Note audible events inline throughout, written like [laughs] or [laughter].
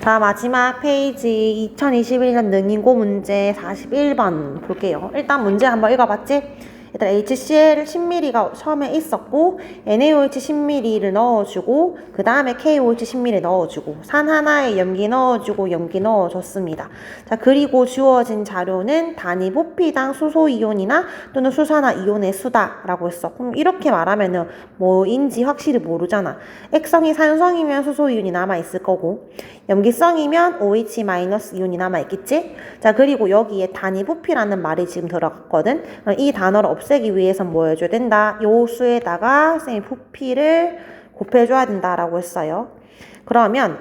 자, 마지막 페이지 2021년 능인고 문제 41번 볼게요. 일단 문제 한번 읽어봤지? 일단 HCl 10ml가 처음에 있었고 NaOH 10ml를 넣어주고 그 다음에 KOH 10ml 넣어주고 산 하나에 염기 넣어주고 염기 넣어줬습니다. 자 그리고 주어진 자료는 단위 부피당 수소 이온이나 또는 수산화 이온의 수다라고 했어. 그럼 이렇게 말하면은 뭐인지 확실히 모르잖아. 액성이 산성이면 수소 이온이 남아 있을 거고 염기성이면 OH 마이너스 이온이 남아 있겠지? 자 그리고 여기에 단위 부피라는 말이 지금 들어갔거든. 이 단어를 없 애기 위해선 뭐 해줘야 된다? 요 수에다가 쌤이 부피를 곱해줘야 된다라고 했어요. 그러면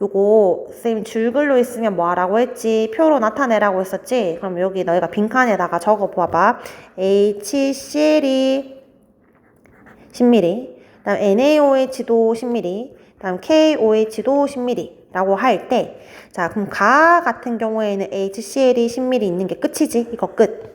요거 쌤 줄글로 있으면 뭐 하라고 했지? 표로 나타내라고 했었지? 그럼 여기 너희가 빈칸에다가 적어 봐봐. HCl이 10ml, 다음 NaOH도 10ml, 다음 KOH도 10ml 라고 할 때, 자, 그럼 가 같은 경우에는 HCl이 10ml 있는 게 끝이지? 이거 끝.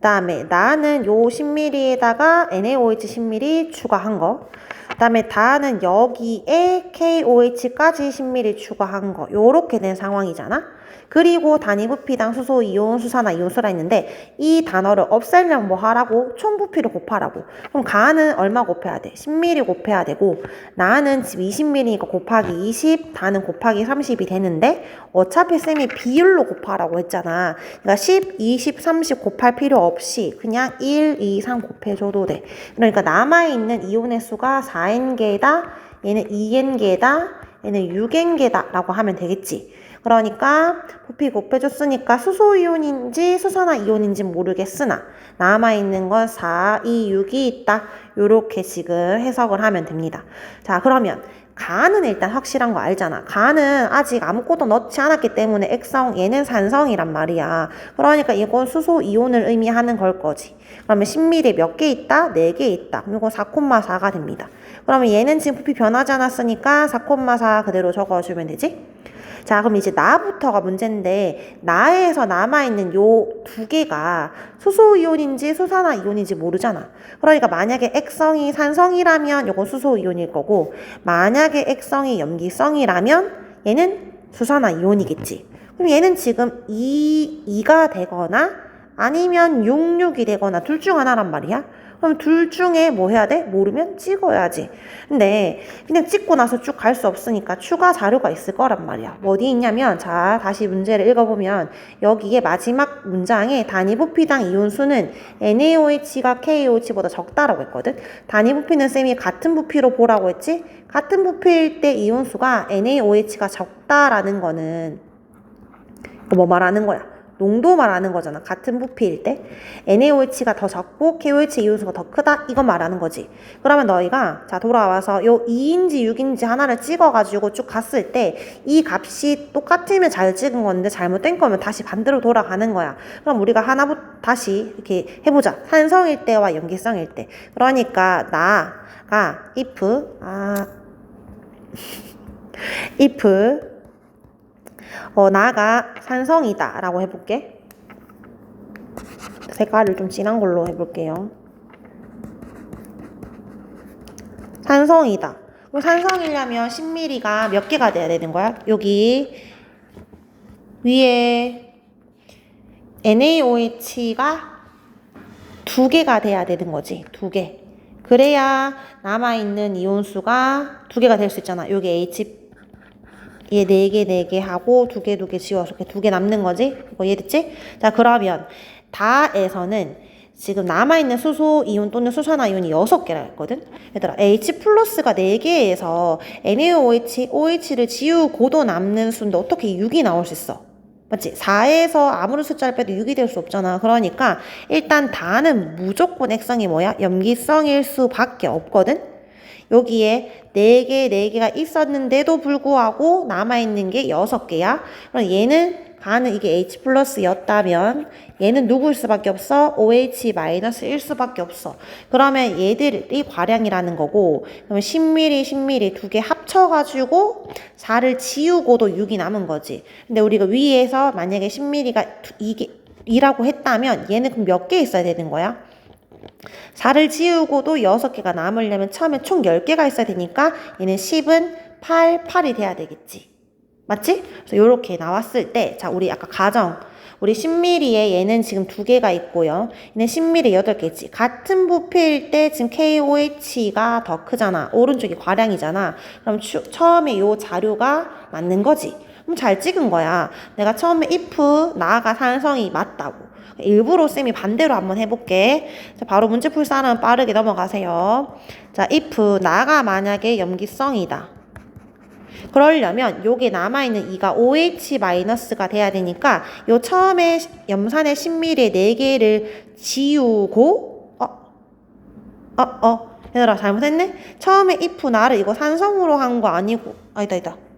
그 다음에 나는 요 10ml에다가 NaOH 10ml 추가한 거. 그 다음에 다는 여기에 KOH까지 10ml 추가한 거. 요렇게 된 상황이잖아. 그리고 단위 부피당 수소 이온 수산화 이온수라 했는데 이 단어를 없애려면 뭐 하라고? 총 부피를 곱하라고. 그럼 가는 얼마 곱해야 돼? 10ml 곱해야 되고 나는 지금 20ml니까 곱하기 20, 다는 곱하기 30이 되는데 어차피 쌤이 비율로 곱하라고 했잖아. 그러니까 10, 20, 30 곱할 필요 없이 그냥 1, 2, 3 곱해줘도 돼. 그러니까 남아있는 이온의 수가 4n개다, 얘는 2n개다, 얘는 6n개다 라고 하면 되겠지. 그러니까 부피 곱해줬으니까 수소 이온인지 수산화 이온인지 모르겠으나 남아있는 건 4, 2, 6이 있다. 요렇게 지금 해석을 하면 됩니다. 자 그러면 가는 일단 확실한 거 알잖아. 가는 아직 아무것도 넣지 않았기 때문에 액성 얘는 산성이란 말이야. 그러니까 이건 수소 이온을 의미하는 걸 거지. 그러면 10ml 몇개 있다? 4개 있다. 그럼 이건 4,4가 됩니다. 그러면 얘는 지금 부피 변하지 않았으니까 4,4 그대로 적어주면 되지? 자, 그럼 이제 나부터가 문제인데, 나에서 남아있는 요 두 개가 수소이온인지 수산화 이온인지 모르잖아. 그러니까 만약에 액성이 산성이라면 요건 수소이온일 거고, 만약에 액성이 염기성이라면 얘는 수산화 이온이겠지. 그럼 얘는 지금 2, 2가 되거나 아니면 6, 6이 되거나 둘 중 하나란 말이야. 그럼 둘 중에 뭐 해야 돼? 모르면 찍어야지. 근데 그냥 찍고 나서 쭉 갈 수 없으니까 추가 자료가 있을 거란 말이야. 뭐 어디 있냐면 자 다시 문제를 읽어보면 여기에 마지막 문장에 단위 부피당 이온수는 NaOH가 KOH보다 적다라고 했거든. 단위 부피는 쌤이 같은 부피로 보라고 했지. 같은 부피일 때 이온수가 NaOH가 적다라는 거는 뭐 말하는 거야? 농도 말하는 거잖아. 같은 부피일 때. NaOH가 더 적고 KOH 이온수가 더 크다. 이거 말하는 거지. 그러면 너희가 자 돌아와서 요 2인지 6인지 하나를 찍어가지고 쭉 갔을 때 이 값이 똑같으면 잘 찍은 건데 잘못된 거면 다시 반대로 돌아가는 거야. 그럼 우리가 하나부터 다시 이렇게 해보자. 산성일 때와 염기성일 때. 그러니까 나가 if 아 [laughs] if 어, 나가 산성이다 라고 해볼게. 색깔을 좀 진한 걸로 해볼게요. 산성이다. 그럼 산성이려면 10ml가 몇 개가 돼야 되는 거야? 여기 위에 NaOH가 두 개가 돼야 되는 거지. 두 개. 그래야 남아있는 이온수가 두 개가 될 수 있잖아. 여기 H 얘 네 개, 네 개 하고 두 개, 두 개 지워서 이렇게 두 개 남는 거지? 이거 이해됐지? 자, 그러면 다에서는 지금 남아있는 수소 이온 또는 수산화 이온이 여섯 개라 했거든? 얘들아, H 플러스가 네 개에서 NaOH, OH를 지우고도 남는 수인데 어떻게 6이 나올 수 있어? 맞지? 4에서 아무리 숫자를 빼도 6이 될 수 없잖아. 그러니까 일단 다는 무조건 액성이 뭐야? 염기성일 수밖에 없거든? 여기에 4개, 4개가 있었는데도 불구하고 남아있는 게 6개야. 그럼 얘는 가는 이게 H 플러스였다면 얘는 누구일 수밖에 없어? OH 마이너스일 수밖에 없어. 그러면 얘들이 과량이라는 거고 그러면 10ml, 10ml 두 개 합쳐가지고 4를 지우고도 6이 남은 거지. 근데 우리가 위에서 만약에 10ml가 2개, 2라고 했다면 얘는 그럼 몇 개 있어야 되는 거야? 4를 지우고도 6개가 남으려면 처음에 총 10개가 있어야 되니까 얘는 10은 8, 8이 돼야 되겠지. 맞지? 그래서 이렇게 나왔을 때, 자, 우리 아까 가정, 우리 10mm에 얘는 지금 두 개가 있고요. 얘는 10mm 여덟 개지. 같은 부피일 때 지금 KOH가 더 크잖아. 오른쪽이 과량이잖아. 그럼 추, 처음에 요 자료가 맞는 거지. 그럼 잘 찍은 거야. 내가 처음에 if 나가 산성이 맞다고. 일부러 쌤이 반대로 한번 해볼게. 자, 바로 문제 풀 사람은 빠르게 넘어가세요. 자, if 나가 만약에 염기성이다. 그러려면 요게 남아있는 이가 OH-가 돼야 되니까 요 처음에 염산의 10ml에 4개를 지우고 어? 어? 어? 얘들아 잘못했네? 처음에 if 나를 이거 산성으로 한 거 아니고 아니다 아니다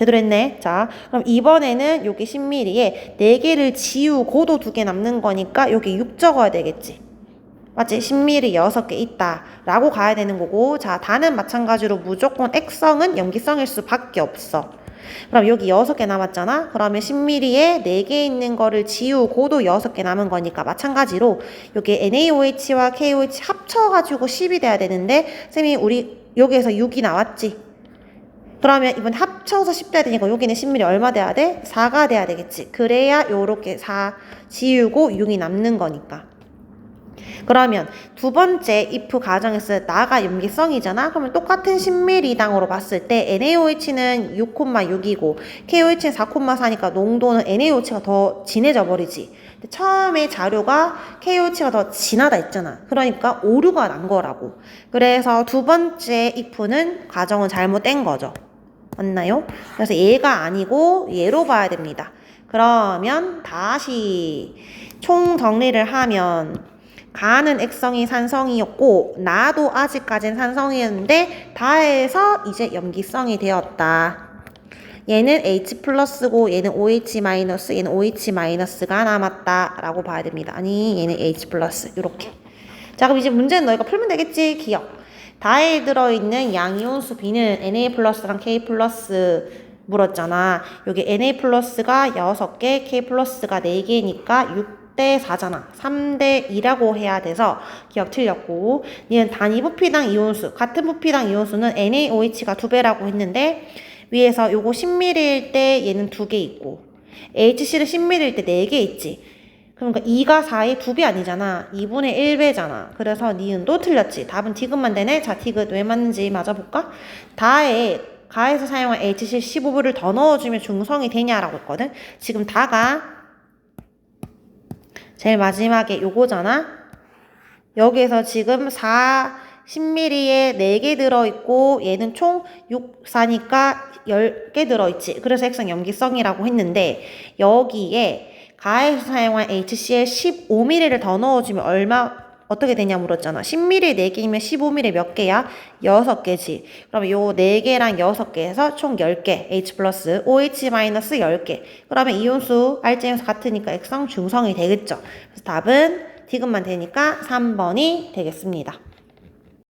제대로 했네. 자, 그럼 이번에는 여기 10mm에 4개를 지우고도 2개 남는 거니까 여기 6 적어야 되겠지. 맞지? 10mm 6개 있다. 라고 가야 되는 거고, 자, 다는 마찬가지로 무조건 액성은 염기성일 수밖에 없어. 그럼 여기 6개 남았잖아? 그러면 10mm에 4개 있는 거를 지우고도 6개 남은 거니까 마찬가지로 여기 NaOH와 KOH 합쳐가지고 10이 돼야 되는데, 쌤이 우리 여기에서 6이 나왔지? 그러면 이번 합쳐서 10 돼야 되니까 여기는 10mm 얼마 돼야 돼? 4가 돼야 되겠지. 그래야 요렇게 4 지우고 6이 남는 거니까. 그러면 두 번째 if 가정에서 나가 염기성이잖아. 그러면 똑같은 10ml당으로 봤을 때 NaOH는 6,6이고 KOH는 4,4니까 농도는 NaOH가 더 진해져 버리지. 처음에 자료가 KOH가 더 진하다 했잖아. 그러니까 오류가 난 거라고. 그래서 두 번째 if는 가정은 잘못된 거죠. 맞나요? 그래서 얘가 아니고 얘로 봐야 됩니다. 그러면 다시 총 정리를 하면 가는 액성이 산성이었고 나도 아직까진 산성이었는데 다해서 이제 염기성이 되었다. 얘는 H 플러스고 얘는 OH 마이너스 얘는 OH 마이너스가 남았다 라고 봐야 됩니다. 아니 얘는 H 플러스 이렇게 자 그럼 이제 문제는 너희가 풀면 되겠지 기억 다에 들어있는 양이온수 B는 Na 플러스랑 K 플러스 물었잖아. 여기 Na 플러스가 6개, K 플러스가 4개니까 6대 4잖아. 3대 2라고 해야 돼서 기억 틀렸고 얘는 단위 부피당 이온수, 같은 부피당 이온수는 NaOH가 2배라고 했는데 위에서 요거 10ml일 때 얘는 2개 있고 HC를 10ml일 때 4개 있지. 그러니까 2가 4의 2배 아니잖아. 2분의 1배잖아. 그래서 니은도 틀렸지. 답은 디귿만 되네. 자, 디귿 왜 맞는지 맞아볼까? 다에 가에서 사용한 HC 15부를 더 넣어주면 중성이 되냐라고 했거든. 지금 다가 제일 마지막에 요거잖아. 여기에서 지금 4, 10ml에 4개 들어있고 얘는 총 6, 4니까 10개 들어있지. 그래서 핵성 염기성이라고 했는데 여기에 가에서 사용한 HCl 15ml를 더 넣어주면 얼마 어떻게 되냐 물었잖아. 10ml 4개이면 15ml 몇 개야? 6개지. 그럼 요 4개랑 6개에서 총 10개. H 플러스 OH 마이너스 10개. 그러면 이온수 알제임수 같으니까 액성 중성이 되겠죠. 그래서 답은 디귿만 되니까 3번이 되겠습니다.